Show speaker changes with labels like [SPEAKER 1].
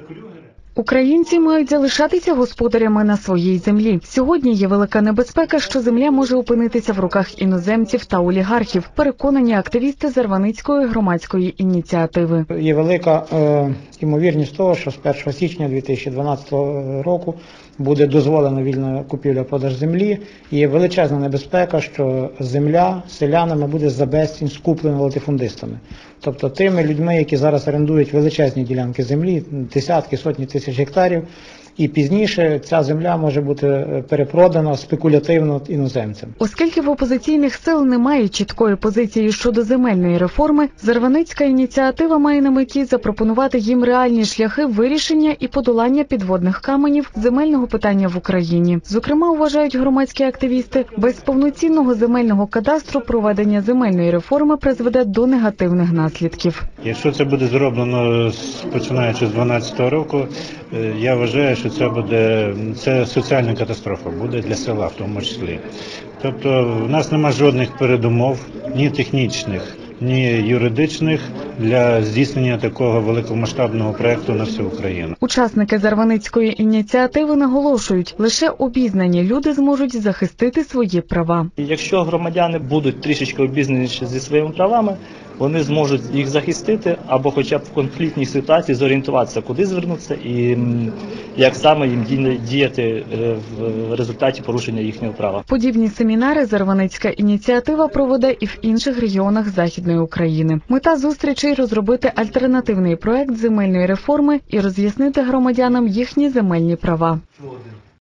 [SPEAKER 1] 그리워해라. Українці мають залишатися господарями на своїй землі. Сьогодні є велика небезпека, що земля може опинитися в руках іноземців та олігархів. Переконані активісти Зарваницької громадської ініціативи.
[SPEAKER 2] Є велика е, ймовірність того, що з 1 січня 2012 року буде дозволена вільна купівля-продаж землі. Є величезна небезпека, що земля селянами буде за безцінь скуплена латифундистами. Тобто тими людьми, які зараз орендують величезні ділянки землі, десятки, сотні тисяч гектарів. І пізніше ця земля може бути е, перепродана спекулятивно іноземцям.
[SPEAKER 1] Оскільки в опозиційних сил немає чіткої позиції щодо земельної реформи, Зарваницька ініціатива має на меті запропонувати їм реальні шляхи вирішення і подолання підводних каменів земельного питання в Україні. Зокрема, вважають громадські активісти, без повноцінного земельного кадастру проведення земельної реформи призведе до негативних наслідків.
[SPEAKER 3] Якщо це буде зроблено починаючи з 2012 року, е, я вважаю, що це буде це соціальна катастрофа буде для села в тому числі. Тобто в нас немає жодних передумов, ні технічних, ні юридичних для здійснення такого великомасштабного проекту на всю Україну.
[SPEAKER 1] Учасники Зарваницької ініціативи наголошують, лише обізнані люди зможуть захистити свої права.
[SPEAKER 4] Якщо громадяни будуть трішечки обізнаніші зі своїми правами, вони зможуть їх захистити або хоча б в конфліктній ситуації зорієнтуватися, куди звернутися і як саме їм ді- діяти е, в результаті порушення їхнього права.
[SPEAKER 1] Подібні семінари Зарваницька ініціатива проведе і в інших регіонах Західної України. Мета зустрічей розробити альтернативний проект земельної реформи і роз'яснити громадянам їхні земельні права.